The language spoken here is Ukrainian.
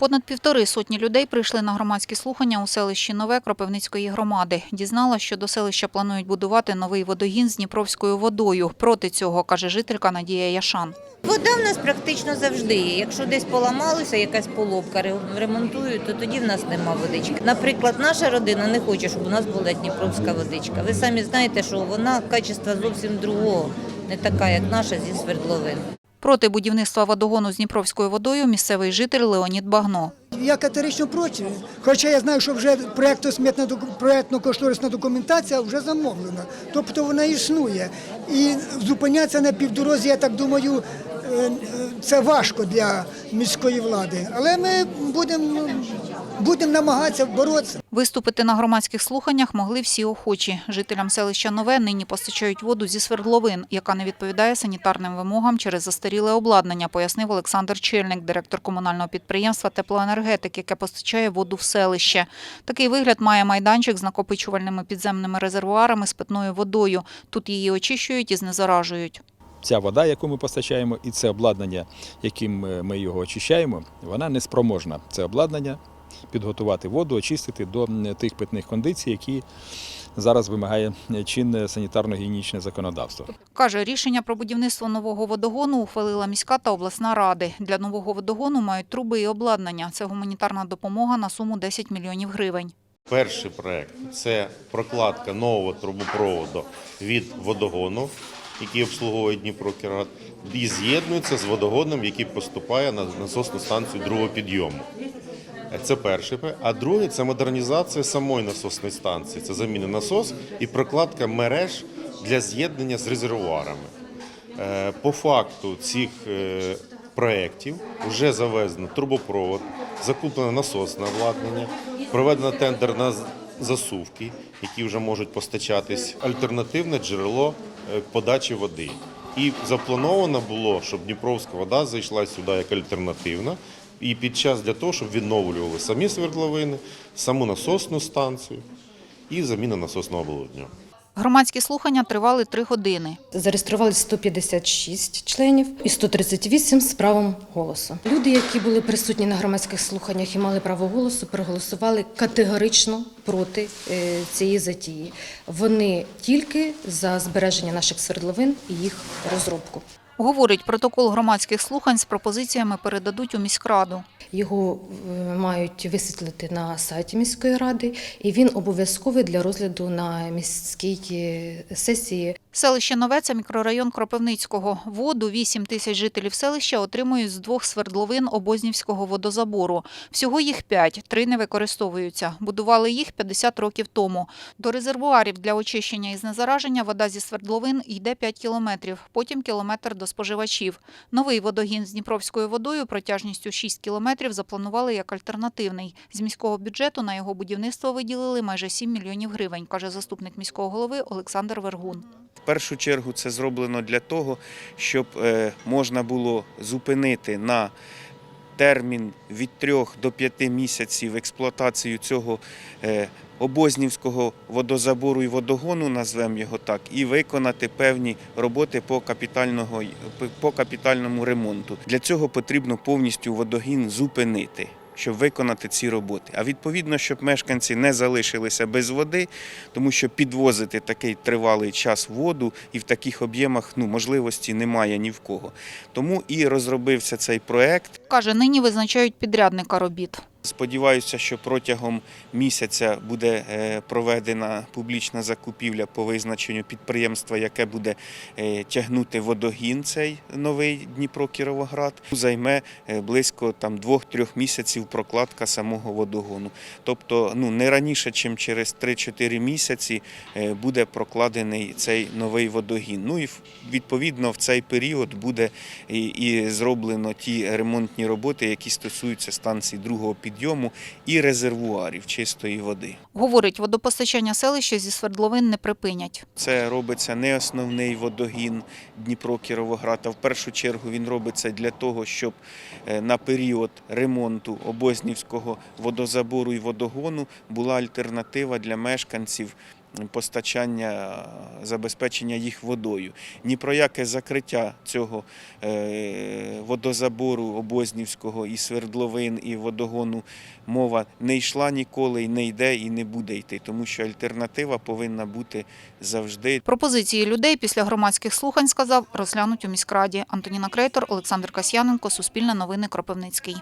Понад півтори сотні людей прийшли на громадські слухання у селищі Нове Кропивницької громади. Дізнала, що до селища планують будувати новий водогін з Дніпровською водою. Проти цього, каже жителька Надія Яшан. Вода в нас практично завжди є. Якщо десь поламалося, якась поломка ремонтують, то тоді в нас нема водички. Наприклад, наша родина не хоче, щоб у нас була дніпровська водичка. Ви самі знаєте, що вона качества зовсім другого, не така, як наша зі свердловин. Проти будівництва водогону з Дніпровською водою місцевий житель Леонід Багно. Я категорично проти. Хоча я знаю, що вже проєктно-смітна доку- проєктно-кошторисна документація вже замовлена. Тобто вона існує. І зупинятися на півдорозі, я так думаю, е, е, це важко для міської влади. Але ми будемо будемо намагатися боротися. Виступити на громадських слуханнях могли всі охочі. Жителям селища Нове нині постачають воду зі свердловин, яка не відповідає санітарним вимогам через застаріле обладнання, пояснив Олександр Чельник, директор комунального підприємства теплоенергетик, яке постачає воду в селище. Такий вигляд має майданчик з накопичувальними підземними резервуарами з питною водою. Тут її очищують і знезаражують. Ця вода, яку ми постачаємо, і це обладнання, яким е, ми його очищаємо, вона не спроможна. Це обладнання підготувати воду, очистити до тих питних кондицій, які зараз вимагає чинне санітарно-гігієнічне законодавство. Каже, рішення про будівництво нового водогону ухвалила міська та обласна ради. Для нового водогону мають труби і обладнання. Це гуманітарна допомога на суму 10 мільйонів гривень. Перший проект це прокладка нового трубопроводу від водогону, який обслуговує Дніпро-Кірат, і з'єднується з водогоном, який поступає на насосну станцію другого підйому. Це проект. А другий це модернізація самої насосної станції. Це заміна насос і прокладка мереж для з'єднання з резервуарами. Е, По факту цих е, проєктів вже завезено трубопровод, закуплено насосне обладнання, проведено тендер на засувки, які вже можуть постачатись, альтернативне джерело подачі води. І заплановано було, щоб Дніпровська вода зайшла сюди як альтернативна. І під час для того, щоб відновлювали самі свердловини, саму насосну станцію і заміна насосного обладнання. Громадські слухання тривали три години. Зареєстрували 156 членів і 138 з правом голосу. Люди, які були присутні на громадських слуханнях і мали право голосу, проголосували категорично проти е, цієї затії. Вони тільки за збереження наших свердловин і їх розробку. Говорить, протокол громадських слухань з пропозиціями передадуть у міськраду. Його е, мають висвітлити на сайті міської ради, і він обов'язковий для розгляду на міській е, сесії Селище Нове – це мікрорайон Кропивницького. Воду 8 тисяч жителів селища отримують з двох свердловин Обознівського водозабору. Всього їх п'ять, три не використовуються. Будували їх 50 років тому. До резервуарів для очищення і знезараження вода зі свердловин йде 5 кілометрів, потім кілометр до споживачів. Новий водогін з Дніпровською водою протяжністю 6 кілометрів запланували як альтернативний. З міського бюджету на його будівництво виділили майже 7 мільйонів гривень, каже заступник міського голови Олександр Вергун. В першу чергу це зроблено для того, щоб е, можна було зупинити на термін від 3 до 5 місяців експлуатацію цього е, обознівського водозабору і водогону, назвемо його так, і виконати певні роботи по, капітального, по капітальному ремонту. Для цього потрібно повністю водогін зупинити. Щоб виконати ці роботи. А відповідно, щоб мешканці не залишилися без води, тому що підвозити такий тривалий час воду і в таких об'ємах ну, можливості немає ні в кого. Тому і розробився цей проект. Каже, нині визначають підрядника робіт. Сподіваюся, що протягом місяця буде е, проведена публічна закупівля по визначенню підприємства, яке буде е, тягнути водогін цей новий Дніпро Кіровоград. Займе е, близько там двох-трьох місяців прокладка самого водогону. Тобто, ну не раніше, ніж через 3-4 місяці буде прокладений цей новий водогін. Ну і відповідно в цей період буде і, зроблено ті ремонтні роботи, які стосуються станцій другого підйому і резервуарів чистої води. Говорить, водопостачання селища зі свердловин не припинять. Це робиться не основний водогін Дніпро Кіровоград, а в першу чергу він робиться для того, щоб е, на період ремонту Обознівського водозабору і водогону була альтернатива для мешканців постачання, забезпечення їх водою. Ні про яке закриття цього е, водозабору Обознівського і свердловин, і водогону мова не йшла ніколи, і не йде, і не буде йти, тому що альтернатива повинна бути завжди. Пропозиції людей після громадських слухань, сказав, розглянуть у міськраді. Антоніна Крейтор, Олександр Касьяненко, Суспільне новини, Кропивницький.